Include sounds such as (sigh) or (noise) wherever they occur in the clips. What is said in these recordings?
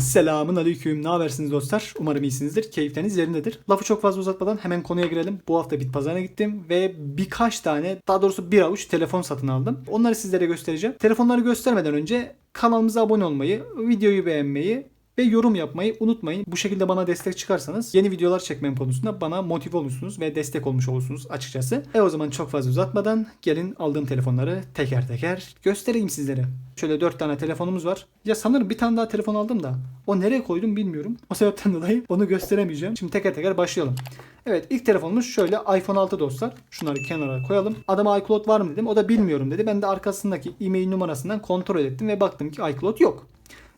Selamun aleyküm. Ne habersiniz dostlar? Umarım iyisinizdir. Keyifleriniz yerindedir. Lafı çok fazla uzatmadan hemen konuya girelim. Bu hafta bit pazarına gittim ve birkaç tane daha doğrusu bir avuç telefon satın aldım. Onları sizlere göstereceğim. Telefonları göstermeden önce kanalımıza abone olmayı, videoyu beğenmeyi ve yorum yapmayı unutmayın. Bu şekilde bana destek çıkarsanız yeni videolar çekmem konusunda bana motive olursunuz ve destek olmuş olursunuz açıkçası. E o zaman çok fazla uzatmadan gelin aldığım telefonları teker teker göstereyim sizlere. Şöyle 4 tane telefonumuz var. Ya sanırım bir tane daha telefon aldım da o nereye koydum bilmiyorum. O sebepten (laughs) dolayı onu gösteremeyeceğim. Şimdi teker teker başlayalım. Evet ilk telefonumuz şöyle iPhone 6 dostlar. Şunları kenara koyalım. Adama iCloud var mı dedim. O da bilmiyorum dedi. Ben de arkasındaki e-mail numarasından kontrol ettim ve baktım ki iCloud yok.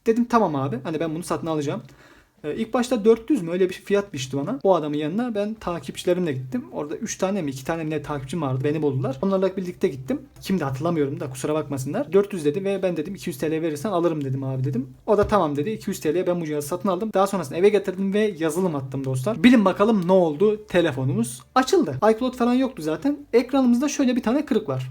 Dedim tamam abi hani ben bunu satın alacağım. Ee, ilk başta 400 mü öyle bir fiyat biçti bana. O adamın yanına ben takipçilerimle gittim. Orada 3 tane mi 2 tane mi ne takipçim vardı. Beni buldular. Onlarla birlikte gittim. Kimdi hatırlamıyorum da kusura bakmasınlar. 400 dedi ve ben dedim 200 TL verirsen alırım dedim abi dedim. O da tamam dedi. 200 TL'ye ben bu cihazı satın aldım. Daha sonrasında eve getirdim ve yazılım attım dostlar. Bilin bakalım ne oldu? Telefonumuz açıldı. iCloud falan yoktu zaten. Ekranımızda şöyle bir tane kırık var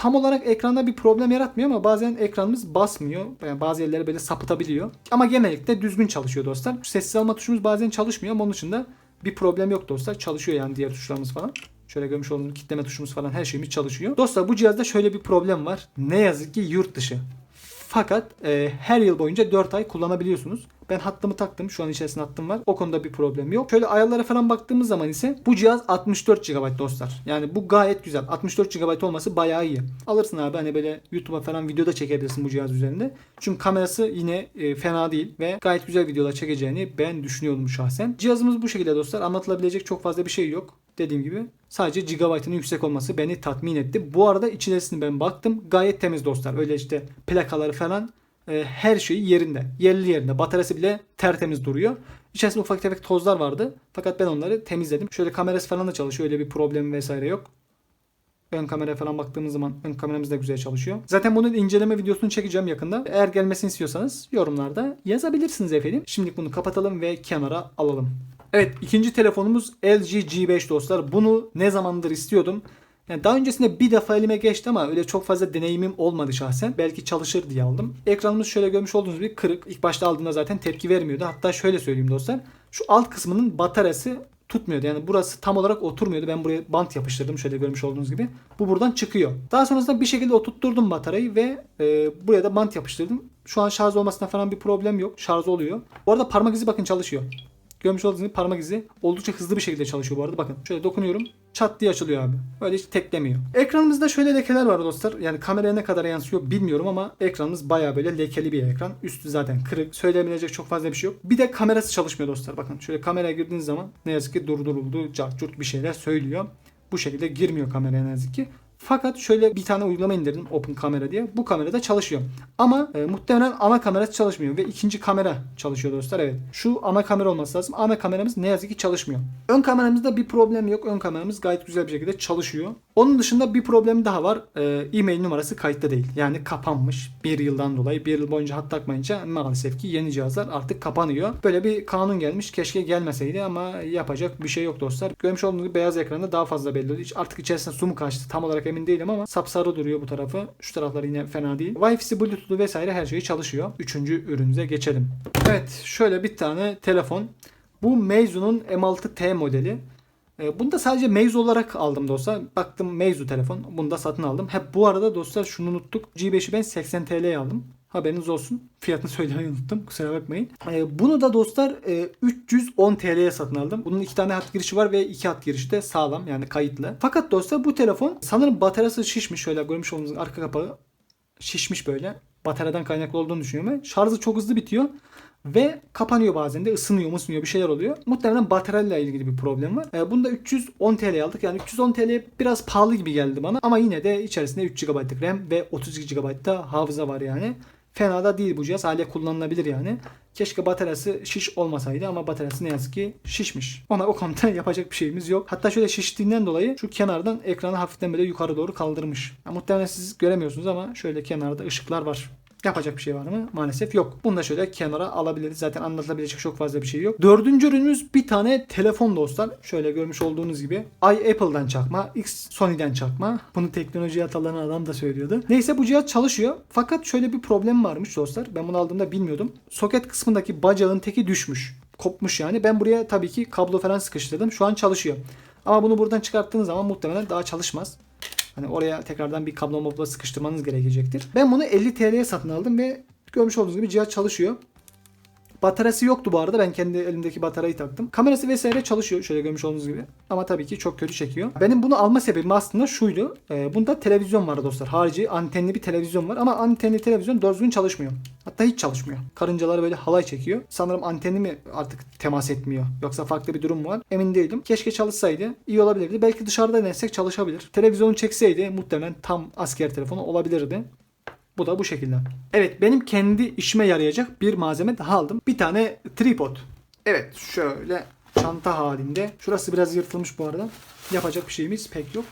tam olarak ekranda bir problem yaratmıyor ama bazen ekranımız basmıyor. Yani bazı yerlere böyle sapıtabiliyor. Ama genellikle düzgün çalışıyor dostlar. Sessiz alma tuşumuz bazen çalışmıyor ama onun dışında bir problem yok dostlar. Çalışıyor yani diğer tuşlarımız falan. Şöyle görmüş olduğunuz kitleme tuşumuz falan her şeyimiz çalışıyor. Dostlar bu cihazda şöyle bir problem var. Ne yazık ki yurt dışı. Fakat e, her yıl boyunca 4 ay kullanabiliyorsunuz. Ben hattımı taktım. Şu an içerisinde hattım var. O konuda bir problem yok. Şöyle ayarlara falan baktığımız zaman ise bu cihaz 64 GB dostlar. Yani bu gayet güzel. 64 GB olması bayağı iyi. Alırsın abi hani böyle YouTube'a falan video da çekebilirsin bu cihaz üzerinde. Çünkü kamerası yine e, fena değil ve gayet güzel videolar çekeceğini ben düşünüyorum şahsen. Cihazımız bu şekilde dostlar. Anlatılabilecek çok fazla bir şey yok. Dediğim gibi sadece gigabaytının yüksek olması beni tatmin etti. Bu arada içerisine ben baktım. Gayet temiz dostlar. Öyle işte plakaları falan e, her şeyi yerinde. Yerli yerinde. Bataryası bile tertemiz duruyor. İçerisinde ufak tefek tozlar vardı. Fakat ben onları temizledim. Şöyle kamerası falan da çalışıyor. Öyle bir problem vesaire yok. Ön kameraya falan baktığımız zaman ön kameramız da güzel çalışıyor. Zaten bunun inceleme videosunu çekeceğim yakında. Eğer gelmesini istiyorsanız yorumlarda yazabilirsiniz efendim. Şimdi bunu kapatalım ve kenara alalım. Evet ikinci telefonumuz LG G5 dostlar. Bunu ne zamandır istiyordum. Yani daha öncesinde bir defa elime geçti ama öyle çok fazla deneyimim olmadı şahsen. Belki çalışır diye aldım. Ekranımız şöyle görmüş olduğunuz gibi kırık. İlk başta aldığımda zaten tepki vermiyordu. Hatta şöyle söyleyeyim dostlar. Şu alt kısmının bataryası tutmuyordu. Yani burası tam olarak oturmuyordu. Ben buraya bant yapıştırdım şöyle görmüş olduğunuz gibi. Bu buradan çıkıyor. Daha sonrasında bir şekilde oturtturdum bataryayı ve e, buraya da bant yapıştırdım. Şu an şarj olmasına falan bir problem yok. Şarj oluyor. Bu arada parmak izi bakın çalışıyor. Görmüş olduğunuz parmak izi oldukça hızlı bir şekilde çalışıyor bu arada. Bakın şöyle dokunuyorum. Çat diye açılıyor abi. Öyle hiç teklemiyor. Ekranımızda şöyle lekeler var dostlar. Yani kameraya ne kadar yansıyor bilmiyorum ama ekranımız baya böyle lekeli bir ekran. Üstü zaten kırık. Söyleyebilecek çok fazla bir şey yok. Bir de kamerası çalışmıyor dostlar. Bakın şöyle kameraya girdiğiniz zaman ne yazık ki durduruldu. Cart bir şeyler söylüyor. Bu şekilde girmiyor kameraya ne yazık ki. Fakat şöyle bir tane uygulama indirdim Open Kamera diye. Bu kamerada çalışıyor. Ama e, muhtemelen ana kamerası çalışmıyor ve ikinci kamera çalışıyor dostlar. Evet. Şu ana kamera olması lazım. Ana kameramız ne yazık ki çalışmıyor. Ön kameramızda bir problem yok. Ön kameramız gayet güzel bir şekilde çalışıyor. Onun dışında bir problem daha var. E, e-mail numarası kayıtta değil. Yani kapanmış. Bir yıldan dolayı. Bir yıl boyunca hat takmayınca maalesef ki yeni cihazlar artık kapanıyor. Böyle bir kanun gelmiş. Keşke gelmeseydi ama yapacak bir şey yok dostlar. Görmüş olduğunuz gibi beyaz ekranda daha fazla belli oluyor. Artık içerisinde su mu kaçtı tam olarak emin değilim ama sapsarı duruyor bu tarafı. Şu taraflar yine fena değil. Wi-Fi'si, Bluetooth'u vesaire her şeyi çalışıyor. Üçüncü ürünümüze geçelim. Evet şöyle bir tane telefon. Bu Meizu'nun M6T modeli. E, Bunu da sadece Meizu olarak aldım dostlar. Baktım Meizu telefon. Bunu da satın aldım. Hep bu arada dostlar şunu unuttuk. G5'i ben 80 TL'ye aldım. Haberiniz olsun. Fiyatını söylemeyi unuttum. Kusura bakmayın. E, bunu da dostlar e, 310 TL'ye satın aldım. Bunun iki tane hat girişi var ve iki hat girişi de sağlam yani kayıtlı. Fakat dostlar bu telefon sanırım bataryası şişmiş. Şöyle görmüş olduğunuz arka kapağı şişmiş böyle. Bataryadan kaynaklı olduğunu düşünüyorum ben. Şarjı çok hızlı bitiyor. Ve kapanıyor bazen de ısınıyor ısınıyor bir şeyler oluyor. Muhtemelen bataryayla ilgili bir problem var. E, bunu da 310 TL aldık. Yani 310 TL biraz pahalı gibi geldi bana. Ama yine de içerisinde 3 GB'lık RAM ve 32 GB da hafıza var yani. Fena da değil bu cihaz. Hala kullanılabilir yani. Keşke bataryası şiş olmasaydı ama bataryası ne yazık ki şişmiş. Ona o konuda (laughs) yapacak bir şeyimiz yok. Hatta şöyle şiştiğinden dolayı şu kenardan ekranı hafiften böyle yukarı doğru kaldırmış. Ya, muhtemelen siz göremiyorsunuz ama şöyle kenarda ışıklar var. Yapacak bir şey var mı? Maalesef yok. Bunu da şöyle kenara alabiliriz. Zaten anlatılabilecek çok fazla bir şey yok. Dördüncü ürünümüz bir tane telefon dostlar. Şöyle görmüş olduğunuz gibi. I Apple'dan çakma, X Sony'den çakma. Bunu teknoloji atalarına adam da söylüyordu. Neyse bu cihaz çalışıyor. Fakat şöyle bir problem varmış dostlar. Ben bunu aldığımda bilmiyordum. Soket kısmındaki bacağın teki düşmüş. Kopmuş yani. Ben buraya tabii ki kablo falan sıkıştırdım. Şu an çalışıyor. Ama bunu buradan çıkarttığınız zaman muhtemelen daha çalışmaz. Hani oraya tekrardan bir kablo mobla sıkıştırmanız gerekecektir. Ben bunu 50 TL'ye satın aldım ve görmüş olduğunuz gibi cihaz çalışıyor. Bataryası yoktu bu arada. Ben kendi elimdeki bataryayı taktım. Kamerası vesaire çalışıyor şöyle görmüş olduğunuz gibi. Ama tabii ki çok kötü çekiyor. Benim bunu alma sebebim aslında şuydu. Ee, bunda televizyon var dostlar. Harici antenli bir televizyon var ama antenli televizyon doğru düzgün çalışmıyor. Hatta hiç çalışmıyor. Karıncalar böyle halay çekiyor. Sanırım anteni mi artık temas etmiyor. Yoksa farklı bir durum var? Emin değilim. Keşke çalışsaydı. iyi olabilirdi. Belki dışarıda denesek çalışabilir. Televizyonu çekseydi muhtemelen tam asker telefonu olabilirdi. Bu da bu şekilde. Evet benim kendi işime yarayacak bir malzeme daha aldım. Bir tane tripod. Evet şöyle çanta halinde. Şurası biraz yırtılmış bu arada. Yapacak bir şeyimiz pek yok.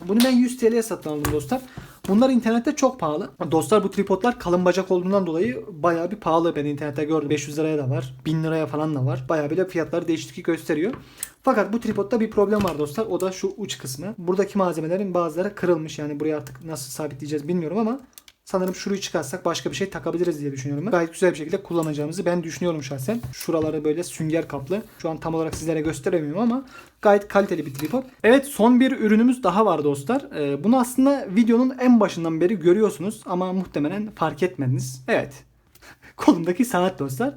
Bunu ben 100 TL'ye satın aldım dostlar. Bunlar internette çok pahalı. Dostlar bu tripodlar kalın bacak olduğundan dolayı bayağı bir pahalı. Ben internette gördüm. 500 liraya da var. 1000 liraya falan da var. Bayağı bile fiyatları değişiklik gösteriyor. Fakat bu tripodda bir problem var dostlar. O da şu uç kısmı. Buradaki malzemelerin bazıları kırılmış. Yani buraya artık nasıl sabitleyeceğiz bilmiyorum ama Sanırım şurayı çıkarsak başka bir şey takabiliriz diye düşünüyorum. Gayet güzel bir şekilde kullanacağımızı ben düşünüyorum şahsen. Şuraları böyle sünger kaplı. Şu an tam olarak sizlere gösteremiyorum ama gayet kaliteli bir tripod. Evet son bir ürünümüz daha var dostlar. Ee, bunu aslında videonun en başından beri görüyorsunuz ama muhtemelen fark etmediniz. Evet. (laughs) Kolumdaki sanat dostlar.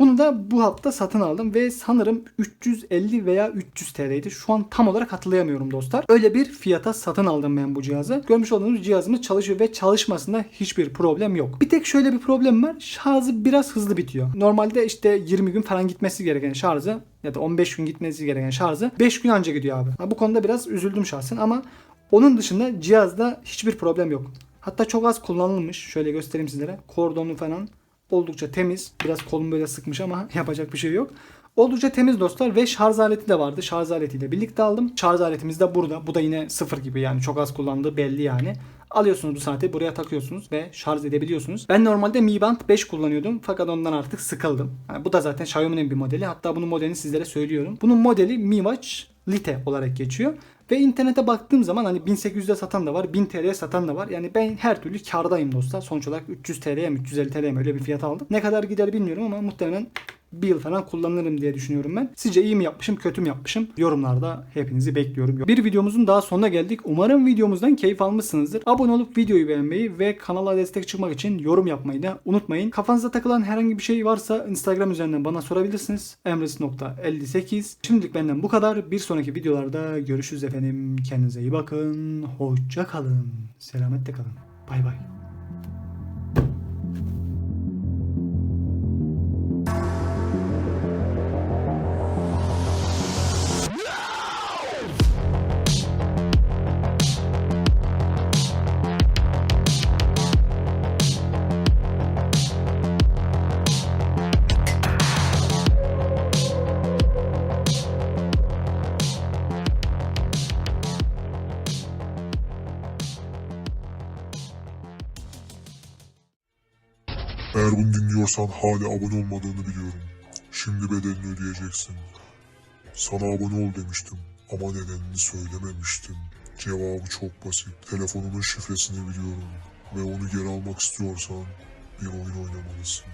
Bunu da bu hafta satın aldım ve sanırım 350 veya 300 TL'ydi. Şu an tam olarak hatırlayamıyorum dostlar. Öyle bir fiyata satın aldım ben bu cihazı. Görmüş olduğunuz cihazımız çalışıyor ve çalışmasında hiçbir problem yok. Bir tek şöyle bir problem var. Şarjı biraz hızlı bitiyor. Normalde işte 20 gün falan gitmesi gereken şarjı ya da 15 gün gitmesi gereken şarjı 5 gün önce gidiyor abi. Ha, bu konuda biraz üzüldüm şahsen ama onun dışında cihazda hiçbir problem yok. Hatta çok az kullanılmış. Şöyle göstereyim sizlere. Kordonu falan Oldukça temiz. Biraz kolum böyle sıkmış ama (laughs) yapacak bir şey yok. Oldukça temiz dostlar ve şarj aleti de vardı. Şarj aletiyle birlikte aldım. Şarj aletimiz de burada. Bu da yine sıfır gibi yani çok az kullandığı belli yani. Alıyorsunuz bu saati buraya takıyorsunuz ve şarj edebiliyorsunuz. Ben normalde Mi Band 5 kullanıyordum fakat ondan artık sıkıldım. Yani bu da zaten Xiaomi'nin bir modeli. Hatta bunun modelini sizlere söylüyorum. Bunun modeli Mi Watch Lite olarak geçiyor. Ve internete baktığım zaman hani 1800'de satan da var, 1000 TL'ye satan da var. Yani ben her türlü kardayım dostlar. Sonuç olarak 300 TL'ye mi 350 TL'ye mi öyle bir fiyat aldım. Ne kadar gider bilmiyorum ama muhtemelen bir yıl falan kullanırım diye düşünüyorum ben. Sizce iyi mi yapmışım, kötü mü yapmışım? Yorumlarda hepinizi bekliyorum. Bir videomuzun daha sonuna geldik. Umarım videomuzdan keyif almışsınızdır. Abone olup videoyu beğenmeyi ve kanala destek çıkmak için yorum yapmayı da unutmayın. Kafanızda takılan herhangi bir şey varsa Instagram üzerinden bana sorabilirsiniz. emres.58 Şimdilik benden bu kadar. Bir sonraki videolarda görüşürüz efendim. Kendinize iyi bakın. Hoşça kalın. Selametle kalın. Bay bay. Bunu dinliyorsan hala abone olmadığını biliyorum. Şimdi bedelini ödeyeceksin. Sana abone ol demiştim ama nedenini söylememiştim. Cevabı çok basit. Telefonunun şifresini biliyorum ve onu geri almak istiyorsan bir oyun oynamalısın.